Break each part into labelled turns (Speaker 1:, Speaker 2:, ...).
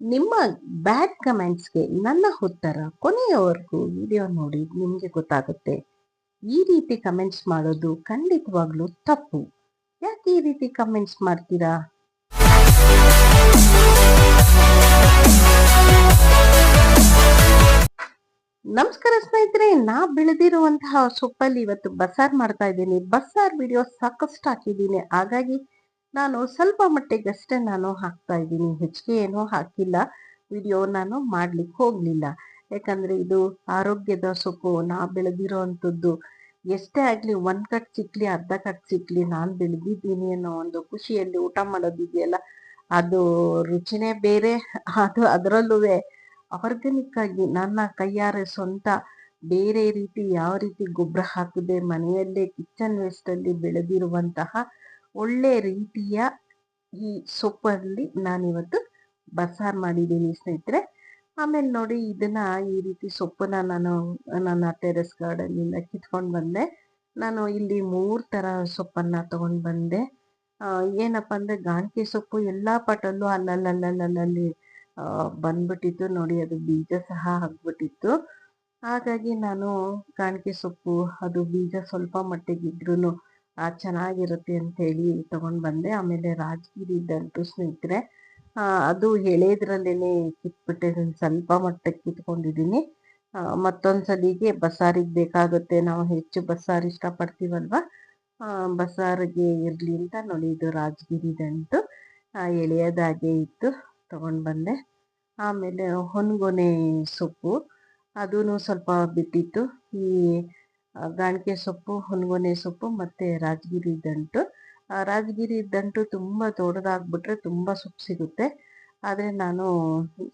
Speaker 1: ನಿಮ್ಮ ಬ್ಯಾಡ್ ಕಮೆಂಟ್ಸ್ಗೆ ನನ್ನ ಉತ್ತರ ಕೊನೆಯವರೆಗೂ ವಿಡಿಯೋ ನೋಡಿ ನಿಮಗೆ ಗೊತ್ತಾಗುತ್ತೆ. ಈ ರೀತಿ ಕಮೆಂಟ್ಸ್ ಮಾಡೋದು ಖಂಡಿತವಾಗ್ಲೂ ತಪ್ಪು. ಯಾಕೆ ಈ ರೀತಿ ಕಮೆಂಟ್ಸ್ ಮಾಡ್ತೀರಾ? ನಮಸ್ಕಾರ ಸ್ನೇಹಿತರೆ ನಾ ಬೆಳೆದಿರುವಂತಹ ಸೊಪ್ಪಲ್ಲಿ ಇವತ್ತು ಬಸಾರ್ ಮಾಡ್ತಾ ಇದ್ದೀನಿ. ಬಸಾರ್ ವಿಡಿಯೋ ಸಾಕಷ್ಟು ಹಾಕಿದ್ದೀನಿ. ಹಾಗಾಗಿ ನಾನು ಸ್ವಲ್ಪ ಮಟ್ಟಿಗಷ್ಟೇ ನಾನು ಹಾಕ್ತಾ ಇದ್ದೀನಿ. ಹೆಚ್ಚಿಗೆ ಏನೂ ಹಾಕಿಲ್ಲ. ವಿಡಿಯೋ ನಾನು ಮಾಡ್ಲಿಕ್ಕೆ ಹೋಗ್ಲಿಲ್ಲ. ಯಾಕಂದ್ರೆ ಇದು ಆರೋಗ್ಯದ ಸೊಪ್ಪು ನಾ ಬೆಳೆದಿರೋ ಅಂಥದ್ದು ಎಷ್ಟೇ ಆಗ್ಲಿ ಒಂದ್ ಕಟ್ ಸಿಕ್ಲಿ ಅರ್ಧ ಕಟ್ ಸಿಕ್ಲಿ ನಾನು ಬೆಳೆದಿದ್ದೀನಿ ಅನ್ನೋ ಒಂದು ಖುಷಿಯಲ್ಲಿ ಊಟ ಮಾಡೋದಿದೆಯಲ್ಲ ಅದು ರುಚಿನೇ ಬೇರೆ. ಅದು ಅದರಲ್ಲೂ ಆರ್ಗ್ಯಾನಿಕ್ ಆಗಿ ನನ್ನ ಕೈಯಾರೆ ಸ್ವಂತ ಬೇರೆ ರೀತಿ ಯಾವ ರೀತಿ ಗೊಬ್ಬರ ಹಾಕದೆ, ಮನೆಯಲ್ಲೇ ಕಿಚನ್ ವೇಸ್ಟ್ ಅಲ್ಲಿ ಬೆಳೆದಿರುವಂತಹ ಒಳ್ಳೆ ರೀತಿಯ ಈ ಸೊಪ್ಪಲ್ಲಿ ನಾನಿವತ್ತು ಬಸಾರ್ ಮಾಡಿದ್ದೀನಿ ಸ್ನೇಹಿತರೆ. ಆಮೇಲೆ ನೋಡಿ ಇದನ್ನ ಈ ರೀತಿ ಸೊಪ್ಪನ್ನ ನಾನು, ನನ್ನ ಟೆರೆಸ್ ಗಾರ್ಡನ್ ಇಂದ ಕಿತ್ಕೊಂಡು ಬಂದೆ. ನಾನು ಇಲ್ಲಿ ಮೂರು ತರ ಸೊಪ್ಪನ್ನ ತಗೊಂಡು ಬಂದೆ. ಏನಪ್ಪ ಅಂದ್ರೆ ಗಾಂಕೆ ಸೊಪ್ಪು ಎಲ್ಲಾ ಪಟಲ್ಲೂ ಅಲ್ಲಲ್ಲಲ್ಲಲ್ಲಿ ಬಂದ್ಬಿಟ್ಟಿತ್ತು. ನೋಡಿ ಅದು ಬೀಜ ಸಹ ಹಾಕ್ಬಿಟ್ಟಿತ್ತು. ಹಾಗಾಗಿ ನಾನು ಕಾಣಿಕೆ ಸೊಪ್ಪು, ಅದು ಬೀಜ ಸ್ವಲ್ಪ ಮಟ್ಟಿಗಿದ್ರು ಚೆನ್ನಾಗಿರುತ್ತೆ ಅಂತ ಹೇಳಿ ತಗೊಂಡ್ ಬಂದೆ. ಆಮೇಲೆ ರಾಜಗಿರಿ ಇದ್ದಂಟು ಸ್ನೇಹಿತರೆ ಅದು ಎಳೆದ್ರಲ್ಲೇನೆ ಕಿತ್ಬಿಟ್ಟೆ ಸ್ವಲ್ಪ ಮಟ್ಟಕ್ಕೆ ಕಿತ್ಕೊಂಡಿದ್ದೀನಿ ಮತ್ತೊಂದ್ಸಲಿಗೆ ಬಸಾರಿಗೆ ಬೇಕಾಗುತ್ತೆ. ನಾವು ಹೆಚ್ಚು ಬಸ್ಸಾರು ಇಷ್ಟಪಡ್ತೀವಲ್ವಾ? ಬಸಾರಿಗೆ ಇರಲಿ ಅಂತ ನೋಡಿ ಇದು ರಾಜಗಿರಿ ದಂಟು ಎಳೆಯದಾಗೆ ಇತ್ತು. ತಗೊಂಡ್ ಬಂದೆ. ಆಮೇಲೆ ಹೊನ್ಗೊನೆ ಸೊಪ್ಪು. ಅದೂ ಸ್ವಲ್ಪ ಬಿಟ್ಟಿತ್ತು ಈ ಗಾಣಿಕೆ ಸೊಪ್ಪು ಹೊನ್ಗೊನೆ ಸೊಪ್ಪು ಮತ್ತೆ ರಾಜಗಿರಿ ದಂಟು. ರಾಜಗಿರಿ ದಂಟು ತುಂಬ ದೊಡ್ಡದಾಗ್ಬಿಟ್ರೆ ತುಂಬ ಸೊಪ್ಪು ಸಿಗುತ್ತೆ. ಆದರೆ ನಾನು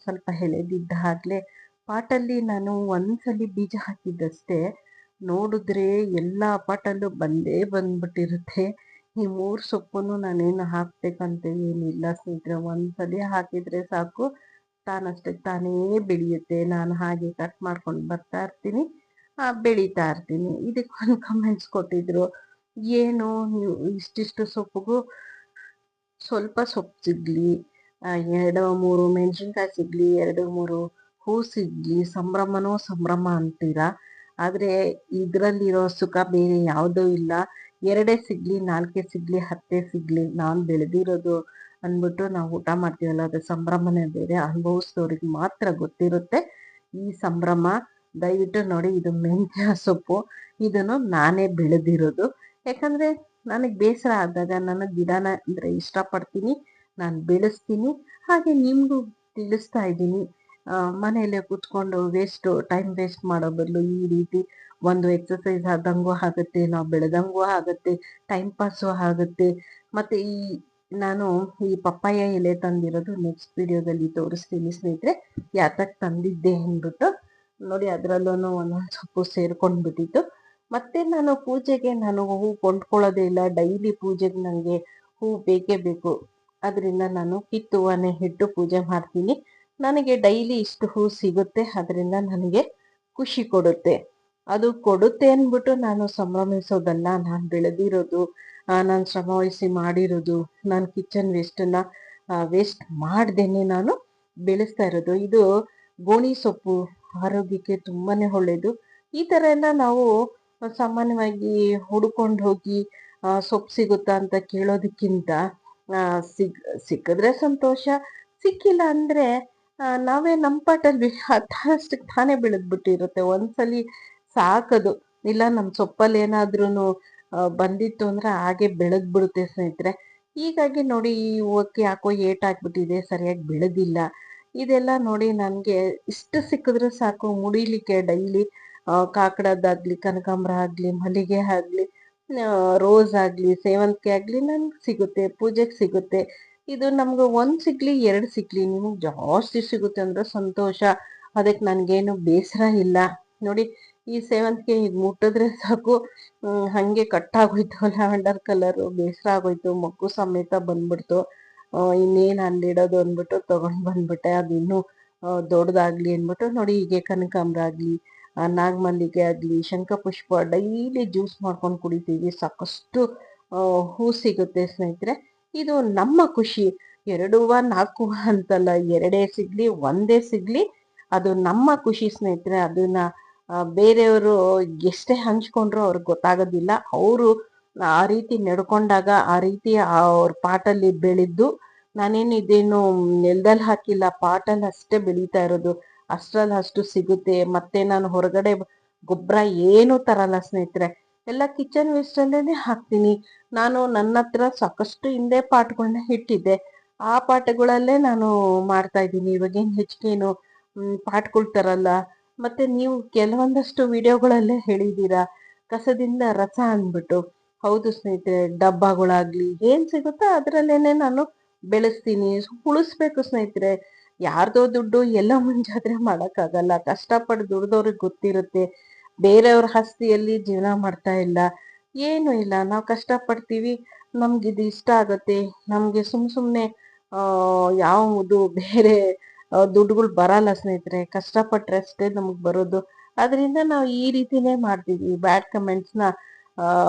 Speaker 1: ಸ್ವಲ್ಪ ಹೆಳೆದಿದ್ದ ಹಾಗಲೇ ಪಾಟಲ್ಲಿ ನಾನು ಒಂದ್ಸಲಿ ಬೀಜ ಹಾಕಿದ್ದಷ್ಟೇ. ನೋಡಿದ್ರೆ ಎಲ್ಲ ಪಾಟಲ್ಲೂ ಬಂದೇ ಬಂದ್ಬಿಟ್ಟಿರುತ್ತೆ. ಈ ಮೂರು ಸೊಪ್ಪನ್ನು ನಾನೇನು ಹಾಕ್ಬೇಕಂತ ಏನಿಲ್ಲ. ಸ್ನೇಹಿತರೆ, ಒಂದ್ಸಲಿ ಹಾಕಿದ್ರೆ ಸಾಕು. ತಾನಷ್ಟೇ ತಾನೇ ಬೆಳೆಯುತ್ತೆ. ನಾನು ಹಾಗೆ ಕಟ್ ಮಾಡ್ಕೊಂಡು ಬರ್ತಾ ಇರ್ತೀನಿ. ಬೆಳೀತಾ ಇರ್ತೀನಿ. ಇದಕ್ಕೊಂದು ಕಮೆಂಟ್ಸ್ ಕೊಟ್ಟಿದ್ರು. ಏನು? ನೀವು ಇಷ್ಟಿಷ್ಟು ಸೊಪ್ಪಿಗೂ ಸ್ವಲ್ಪ ಸೊಪ್ಪು ಸಿಗ್ಲಿ. ಎರಡು, ಮೂರು ಮೆಣಸಿನ್ಕಾಯಿ ಸಿಗ್ಲಿ, ಎರಡು, ಮೂರು ಹೂ ಸಿಗ್ಲಿ. ಸಂಭ್ರಮನೋ ಸಂಭ್ರಮ ಅಂತೀರಾ? ಆದ್ರೆ ಇದ್ರಲ್ಲಿರೋ ಸುಖ ಬೇರೆ ಯಾವುದೂ ಇಲ್ಲ. ಎರಡೇ ಸಿಗ್ಲಿ, ನಾಲ್ಕೇ ಸಿಗ್ಲಿ, ಹತ್ತೇ ಸಿಗ್ಲಿ. ನಾನು ಬೆಳೆದಿರೋದು ಅಂದ್ಬಿಟ್ಟು ನಾವು ಊಟ ಮಾಡ್ತೀವಲ್ಲ, ಅದು ಸಂಭ್ರಮನೇ ಬೇರೆ. ಅನುಭವಿಸಿದವ್ರಿಗೆ ಮಾತ್ರ ಗೊತ್ತಿರುತ್ತೆ ಈ ಸಂಭ್ರಮ. ದಯವಿಟ್ಟು ನೋಡಿ ಇದು ಮೆಂತ್ಯ ಸೊಪ್ಪು. ಇದನ್ನು ನಾನೇ ಬೆಳೆದಿರೋದು. ಯಾಕಂದ್ರೆ ನನಗೆ ಬೇಸರ ಆದಾಗ ನಾನು ಗಿಡನ ಅಂದರೆ ಇಷ್ಟಪಡ್ತೀನಿ. ನಾನು ಬೆಳೆಸ್ತೀನಿ. ಹಾಗೆ ನಿಮಗೂ ತಿಳಿಸ್ತಾ ಇದ್ದೀನಿ. ಮನೆಯಲ್ಲೇ ಕುತ್ಕೊಂಡು ವೇಸ್ಟ್ ಟೈಮ್ ವೇಸ್ಟ್ ಮಾಡೋ ಬದಲು ಈ ರೀತಿ ಒಂದು ಎಕ್ಸಸೈಸ್ ಆದಂಗೂ ಆಗುತ್ತೆ, ನಾವು ಬೆಳೆದಂಗೂ ಆಗುತ್ತೆ ಟೈಮ್ ಪಾಸು ಆಗುತ್ತೆ. ಮತ್ತೆ ಈ, ನಾನು ಈ ಪಪ್ಪಾಯ ಎಲೆ ತಂದಿರೋದು ನೆಕ್ಸ್ಟ್ ವಿಡಿಯೋದಲ್ಲಿ ತೋರಿಸ್ತೀನಿ ಸ್ನೇಹಿತರೆ. ಯಾತಕ್ಕೆ ತಂದಿದ್ದೆ ಅಂದ್ಬಿಟ್ಟು ನೋಡಿ ಅದರಲ್ಲೂ ಒಂದೊಂದು ಸೊಪ್ಪು ಸೇರ್ಕೊಂಡ್ಬಿಟ್ಟಿತ್ತು. ಮತ್ತೆ ನಾನು ಪೂಜೆಗೆ ನಾನು ಹೂ ಕೊಂಡ್ಕೊಳ್ಳೋದೇ ಇಲ್ಲ. ಡೈಲಿ ಪೂಜೆಗೆ ನನಗೆ ಹೂ ಬೇಕೇ ಬೇಕು. ಅದರಿಂದ ನಾನು ಕಿತ್ತುವನೆ ಹಿಟ್ಟು ಪೂಜೆ ಮಾಡ್ತೀನಿ. ನನಗೆ ಡೈಲಿ ಇಷ್ಟು ಹೂ ಸಿಗುತ್ತೆ. ಅದರಿಂದ ನನಗೆ ಖುಷಿ ಕೊಡುತ್ತೆ. ಅದು ಕೊಡುತ್ತೆ ಅಂದ್ಬಿಟ್ಟು ನಾನು ಸಂಭ್ರಮಿಸೋದಲ್ಲ. ನಾನು ಬೆಳೆದಿರೋದು ನಾನು ಶ್ರಮವಹಿಸಿ ಮಾಡಿರೋದು, ನಾನು ಕಿಚನ್ ವೇಸ್ಟನ್ನ ವೇಸ್ಟ್ ಮಾಡ್ದೇನೆ ನಾನು ಬೆಳೆಸ್ತಾ ಇರೋದು. ಇದು ಗೋಣಿ ಸೊಪ್ಪು ಆರೋಗ್ಯಕ್ಕೆ ತುಂಬಾನೇ ಒಳ್ಳೇದು. ಈ ತರ ಎಲ್ಲ ನಾವು ಸಾಮಾನ್ಯವಾಗಿ ಹುಡ್ಕೊಂಡು ಹೋಗಿ ಸೊಪ್ಪು ಸಿಗುತ್ತಾ ಅಂತ ಕೇಳೋದಕ್ಕಿಂತ ಸಿಗ್, ಸಿಕ್ಕಿದ್ರೆ ಸಂತೋಷ, ಸಿಕ್ಕಿಲ್ಲ ಅಂದ್ರೆ ನಾವೇ ನಮ್ಮ ಪಾಟಲ್ಲಿ ಅಷ್ಟಕ್ಕೆ ತಾನೇ ಬೆಳೆದ್ಬಿಟ್ಟಿರುತ್ತೆ. ಒಂದ್ಸಲಿ ಸಾಕದು. ಇಲ್ಲ ನಮ್ಮ ಸೊಪ್ಪಲ್ಲಿ ಏನಾದ್ರೂ ಬಂದಿತ್ತು ಅಂದ್ರೆ ಹಾಗೆ ಬೆಳೆದ್ ಬಿಡುತ್ತೆ ಸ್ನೇಹಿತರೆ. ಹೀಗಾಗಿ ನೋಡಿ, ಈ ಹೂವಕ್ಕೆ ಯಾಕೋ ಏಟ್ ಹಾಕ್ಬಿಟ್ಟಿದೆ ಸರಿಯಾಗಿ ಬೆಳೆದಿಲ್ಲ. ಇದೆಲ್ಲ ನೋಡಿ ನನಗೆ ಇಷ್ಟು ಸಿಕ್ಕಿದ್ರೆ ಸಾಕು. ಮುಡಿಲಿಕ್ಕೆ ಡೈಲಿ ಕಾಕಡದ್ದಾಗಲಿ, ಕನಕಾಂಬ್ರ ಆಗ್ಲಿ, ಮಲ್ಲಿಗೆ ಆಗ್ಲಿ ರೋಸ್ ಆಗ್ಲಿ, ಸೇವಂತಿಗೆ ಆಗ್ಲಿ ನನ್ಗೆ ಸಿಗುತ್ತೆ, ಪೂಜೆಗೆ ಸಿಗುತ್ತೆ. ಇದು ನಮ್ಗೆ ಒಂದ್ ಸಿಗ್ಲಿ, ಎರಡು ಸಿಗ್ಲಿ, ನಿಮ್ಗೆ ಜಾಸ್ತಿ ಸಿಗುತ್ತೆ ಅಂದ್ರೆ ಸಂತೋಷ. ಅದಕ್ಕೆ ನನ್ಗೇನು ಬೇಸರ ಇಲ್ಲ. ನೋಡಿ, ಈ ಸೇವಂತಿಗೆ ಈಗ ಮುಟ್ಟಿದ್ರೆ ಸಾಕು. ಹಂಗೆ ಕಟ್ಟಾಗೋಯ್ತು ಲ್ಯಾವೆಂಡರ್ ಕಲರು, ಬೇಸರ ಆಗೋಯ್ತು ಮಗು ಸಮೇತ ಬಂದ್ಬಿಡ್ತು. ಇನ್ನೇನ್ ಅಲ್ಲಿಡೋದು ಅಂದ್ಬಿಟ್ಟು ತಗೊಂಡ್ ಬಂದ್ಬಿಟ್ಟೆ. ಅದು ಇನ್ನೂ ದೊಡ್ಡದಾಗ್ಲಿ ಅಂದ್ಬಿಟ್ಟು ನೋಡಿ ಹೀಗೆ ಕನಕಾಂಬ್ರ ಆಗ್ಲಿ ನಾಗಮಲ್ಲಿಗೆ ಆಗ್ಲಿ, ಶಂಖಪುಷ್ಪ, ಡೈಲಿ ಜ್ಯೂಸ್ ಮಾಡ್ಕೊಂಡು ಕುಡಿತೀವಿ. ಸಾಕಷ್ಟು ಹೂ ಸಿಗುತ್ತೆ ಸ್ನೇಹಿತರೆ. ಇದು ನಮ್ಮ ಖುಷಿ. ಎರಡು ಹೂವ ನಾಲ್ಕು ಅಂತಲ್ಲ, ಎರಡೇ ಸಿಗ್ಲಿ, ಒಂದೇ ಸಿಗ್ಲಿ, ಅದು ನಮ್ಮ ಖುಷಿ ಸ್ನೇಹಿತರೆ. ಅದನ್ನ ಬೇರೆಯವರು ಎಷ್ಟೇ ಹಂಚ್ಕೊಂಡ್ರು ಅವ್ರಿಗೆ ಗೊತ್ತಾಗೋದಿಲ್ಲ. ಅವರು ಆ ರೀತಿ ನಡ್ಕೊಂಡಾಗ ಆ ರೀತಿ ಅವ್ರ ಪಾಟಲ್ಲಿ ಬೆಳೆದ್ದು ನಾನೇನು ಇದೇನು ನೆಲದಲ್ಲಿ ಹಾಕಿಲ್ಲ ಪಾಟಲ್ಲಿ ಅಷ್ಟೇ ಬೆಳೀತಾ ಇರೋದು. ಅಷ್ಟ್ರಲ್ಲಿ ಅಷ್ಟು ಸಿಗುತ್ತೆ. ಮತ್ತೆ ನಾನು ಹೊರಗಡೆ ಗೊಬ್ಬರ ಏನು ತರಲ್ಲ ಸ್ನೇಹಿತರೆ. ಎಲ್ಲ ಕಿಚನ್ ವೇಸ್ಟ್ ಅಲ್ಲೇನೆ ಹಾಕ್ತೀನಿ. ನಾನು ನನ್ನ ಹತ್ರ ಸಾಕಷ್ಟು ಹಿಂದೆ ಪಾಟ್ಗಳನ್ನ ಇಟ್ಟಿದ್ದೆ. ಆ ಪಾಟ್ಗಳಲ್ಲೇ ನಾನು ಮಾಡ್ತಾ ಇದ್ದೀನಿ. ಇವಾಗೇನು ಹೆಚ್ಚಿಗೇನು ಪಾಟ್ಗಳು ತರಲ್ಲ. ಮತ್ತೆ ನೀವು ಕೆಲವೊಂದಷ್ಟು ವಿಡಿಯೋಗಳಲ್ಲೇ ಹೇಳಿದ್ದೀರಾ. ಕಸದಿಂದ ರಸ ಅಂದ್ಬಿಟ್ಟು. ಹೌದು ಸ್ನೇಹಿತರೆ, ಡಬ್ಬಗಳಾಗ್ಲಿ ಏನ್ ಸಿಗುತ್ತೋ ಅದರಲ್ಲೇನೆ ನಾನು ಬೆಳೆಸ್ತೀನಿ. ಉಳಿಸ್ಬೇಕು ಸ್ನೇಹಿತರೆ. ಯಾರ್ದೋ ದುಡ್ಡು ಎಲ್ಲ ಮುಂಜಾದ್ರೆ ಮಾಡಕ್ಕಾಗಲ್ಲ. ಕಷ್ಟಪಟ್ಟು ದುಡ್ದವ್ರಿಗೆ ಗೊತ್ತಿರುತ್ತೆ. ಬೇರೆಯವ್ರ ಆಸ್ತಿಯಲ್ಲಿ ಜೀವನ ಮಾಡ್ತಾ ಇಲ್ಲ. ಏನು ಇಲ್ಲ. ನಾವು ಕಷ್ಟಪಡ್ತೀವಿ. ನಮ್ಗೆ ಇದು ಇಷ್ಟ ಆಗುತ್ತೆ. ನಮ್ಗೆ ಸುಮ್ ಸುಮ್ನೆ, ಆ, ಯಾವುದು ಬೇರೆ ದುಡ್ಡುಗಳು ಬರಲ್ಲ ಸ್ನೇಹಿತರೆ. ಕಷ್ಟಪಟ್ರೆ ಅಷ್ಟೇ ನಮಗ್ ಬರೋದು. ಅದರಿಂದ ನಾವು ಈ ರೀತಿನೇ ಮಾಡ್ತೀವಿ. ಬ್ಯಾಡ್ ಕಮೆಂಟ್ಸ್ನ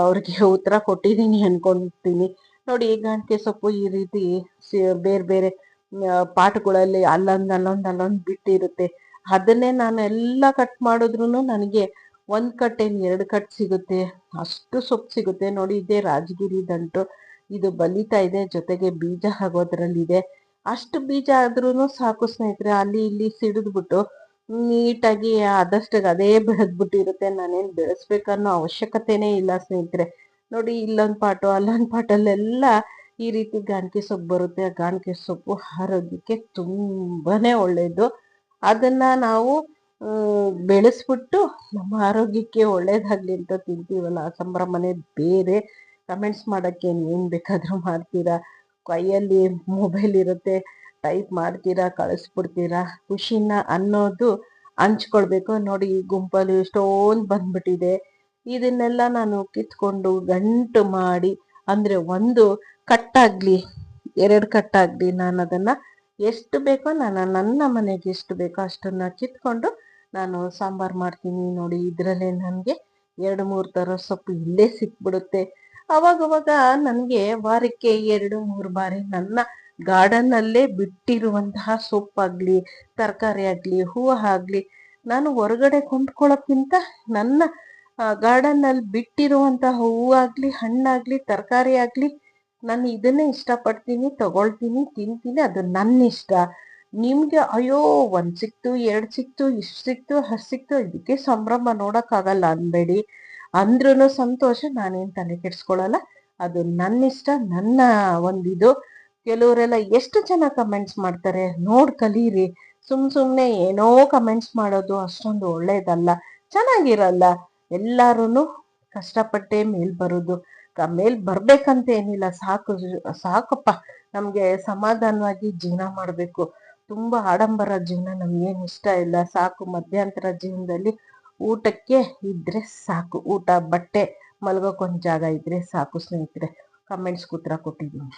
Speaker 1: ಅವ್ರಿಗೆ ಉತ್ತರ ಕೊಟ್ಟಿದ್ದೀನಿ ಅನ್ಕೊಂತೀನಿ. ನೋಡಿ ಗಂಟೆ ಸೊಪ್ಪು ಈ ರೀತಿ ಬೇರೆ ಬೇರೆ ಪಾಟ್ಗಳಲ್ಲಿ ಅಲ್ಲೊಂದು ಅಲ್ಲೊಂದು ಅಲ್ಲೊಂದು ಬಿಟ್ಟಿರುತ್ತೆ. ಅದನ್ನೇ ನಾನು ಎಲ್ಲ ಕಟ್ ಮಾಡಿದ್ರು ನನಗೆ ಒಂದ್ ಕಟ್ ಏನ್ ಎರಡು ಕಟ್ ಸಿಗುತ್ತೆ. ಅಷ್ಟು ಸೊಪ್ಪು ಸಿಗುತ್ತೆ. ನೋಡಿ, ಇದೇ ರಾಜಗಿರಿ ದಂಟು. ಇದು ಬಲಿತಾ ಇದೆ. ಜೊತೆಗೆ ಬೀಜ ಆಗೋದ್ರಲ್ಲಿದೆ ಅಷ್ಟು ಬೀಜ ಆದ್ರೂ ಸಾಕು ಸ್ನೇಹಿತರೆ, ಅಲ್ಲಿ ಇಲ್ಲಿ ಸಿಡಿದ್ಬಿಟ್ಟು ನೀಟಾಗಿ ಆದಷ್ಟಾಗ ಅದೇ ಬೆಳೆದ್ಬಿಟ್ಟಿರುತ್ತೆ ನಾನೇನ್ ಬೆಳೆಸ್ಬೇಕನ್ನೋ ಅವಶ್ಯಕತೆನೇ ಇಲ್ಲ ಸ್ನೇಹಿತರೆ. ನೋಡಿ, ಇಲ್ಲೊಂದು ಪಾಟು, ಅಲ್ಲೊಂದು ಪಾಟಲ್ಲೆಲ್ಲ ಈ ರೀತಿ ಗಾಣಿಕೆ ಸೊಪ್ಪು ಬರುತ್ತೆ. ಆ ಗಾಣಿಕೆ ಸೊಪ್ಪು ಆರೋಗ್ಯಕ್ಕೆ ತುಂಬಾನೇ ಒಳ್ಳೆಯದು ಅದನ್ನ ನಾವು ಬೆಳೆಸ್ಬಿಟ್ಟು ನಮ್ಮ ಆರೋಗ್ಯಕ್ಕೆ ಒಳ್ಳೇದಾಗ್ಲಿ ಅಂತ ತಿಂತೀವಲ್ಲ? ಆ ಸಂಭ್ರಮನೆ ಬೇರೆ. ಕಮೆಂಟ್ಸ್ ಮಾಡಕ್ಕೆ ಏನ್ ಬೇಕಾದರೂ ಮಾಡ್ತೀರಾ? ಕೈಯಲ್ಲಿ ಮೊಬೈಲ್ ಇರುತ್ತೆ. ಟೈಪ್ ಮಾಡ್ತೀರಾ, ಕಳಿಸ್ಬಿಡ್ತೀರಾ, ಖುಷಿನ ಅನ್ನೋದು ಹಂಚ್ಕೊಳ್ಬೇಕು. ನೋಡಿ ಈ ಗುಂಪಲ್ಲಿ ಎಷ್ಟೊಂದು ಬಂದ್ಬಿಟ್ಟಿದೆ. ಇದನ್ನೆಲ್ಲ ನಾನು ಕಿತ್ಕೊಂಡು ಗಂಟು ಮಾಡಿ, ಅಂದ್ರೆ ಒಂದು ಕಟ್ಟಾಗ್ಲಿ, ಎರಡು ಕಟ್ಟಾಗ್ಲಿ ನಾನು ಅದನ್ನ ಎಷ್ಟು ಬೇಕೋ ನಾನು ನನ್ನ ಮನೆಗೆ ಎಷ್ಟು ಬೇಕೋ ಅಷ್ಟನ್ನ ಕಿತ್ಕೊಂಡು ನಾನು ಸಾಂಬಾರ್ ಮಾಡ್ತೀನಿ. ನೋಡಿ ಇದರಲ್ಲೇ ನನಗೆ ಎರಡು, ಮೂರು ಥರ ಸೊಪ್ಪು ಇಲ್ಲೇ ಸಿಕ್ಬಿಡುತ್ತೆ. ಅವಾಗವಾಗ ನನಗೆ ವಾರಕ್ಕೆ ಎರಡು, ಮೂರು ಬಾರಿ ನನ್ನ ಗಾರ್ಡನ್ ಅಲ್ಲೇ ಬಿಟ್ಟಿರುವಂತಹ ಸೊಪ್ಪಾಗ್ಲಿ, ತರಕಾರಿ ಆಗ್ಲಿ, ಹೂವು ಆಗ್ಲಿ, ನಾನು ಹೊರಗಡೆ ಕೊಂಡ್ಕೊಳ್ಳೋಕ್ಕಿಂತ ನನ್ನ ಗಾರ್ಡನ್ ಅಲ್ಲಿ ಬಿಟ್ಟಿರುವಂತಹ ಹೂವಾಗ್ಲಿ ಹಣ್ಣಾಗ್ಲಿ, ತರಕಾರಿ ಆಗ್ಲಿ, ನಾನು ಇದನ್ನೇ ಇಷ್ಟಪಡ್ತೀನಿ, ತಗೊಳ್ತೀನಿ, ತಿಂತೀನಿ, ಅದು ನನ್ನ ಇಷ್ಟ ನಿಮ್ಗೆ ಅಯ್ಯೋ, ಒಂದ್ ಸಿಕ್ತು, ಎರಡ್ ಸಿಕ್ತು, ಇಷ್ಟು ಸಿಕ್ತು ಹಸ್ ಸಿಕ್ತು, ಇದಕ್ಕೆ ಸಂಭ್ರಮ ನೋಡಕ್ಕಾಗಲ್ಲ ಅನ್ಬೇಡಿ ಅಂದ್ರೂ ಸಂತೋಷ, ನಾನೇನ್ ತಲೆ ಕೆಡ್ಸ್ಕೊಳಲ್ಲ ಅದು ನನ್ನ ಇಷ್ಟ ನನ್ನ ಒಂದಿದು. ಕೆಲವರೆಲ್ಲ ಎಷ್ಟು ಜನ ಕಮೆಂಟ್ಸ್ ಮಾಡ್ತಾರೆ? ನೋಡ್ ಕಲೀರಿ. ಸುಮ್ ಸುಮ್ನೆ ಏನೋ ಕಮೆಂಟ್ಸ್ ಮಾಡೋದು ಅಷ್ಟೊಂದು ಒಳ್ಳೇದಲ್ಲ. ಚೆನ್ನಾಗಿರಲ್ಲ. ಎಲ್ಲಾರು ಕಷ್ಟಪಟ್ಟೆ ಮೇಲ್ ಬರೋದು. ಮೇಲ್ ಬರ್ಬೇಕಂತ ಏನಿಲ್ಲ. ಸಾಕು ಸಾಕಪ್ಪ. ನಮ್ಗೆ ಸಮಾಧಾನವಾಗಿ ಜೀವನ ಮಾಡ್ಬೇಕು. ತುಂಬಾ ಆಡಂಬರ ಜೀವನ ನಮ್ಗೇನ್ ಇಷ್ಟ ಇಲ್ಲ. ಸಾಕು ಮಧ್ಯಂತರ ಜೀವನದಲ್ಲಿ ಊಟಕ್ಕೆ ಇದ್ರೆ ಸಾಕು. ಊಟ, ಬಟ್ಟೆ ಮಲ್ಗೋಕೊಂದ್ ಜಾಗ ಇದ್ರೆ ಸಾಕು ಸ್ನೇಹಿತರೆ. ಕಮೆಂಟ್ಸ್ ಕೂತ್ರ ಕೊಟ್ಟಿದ್ದೀನಿ.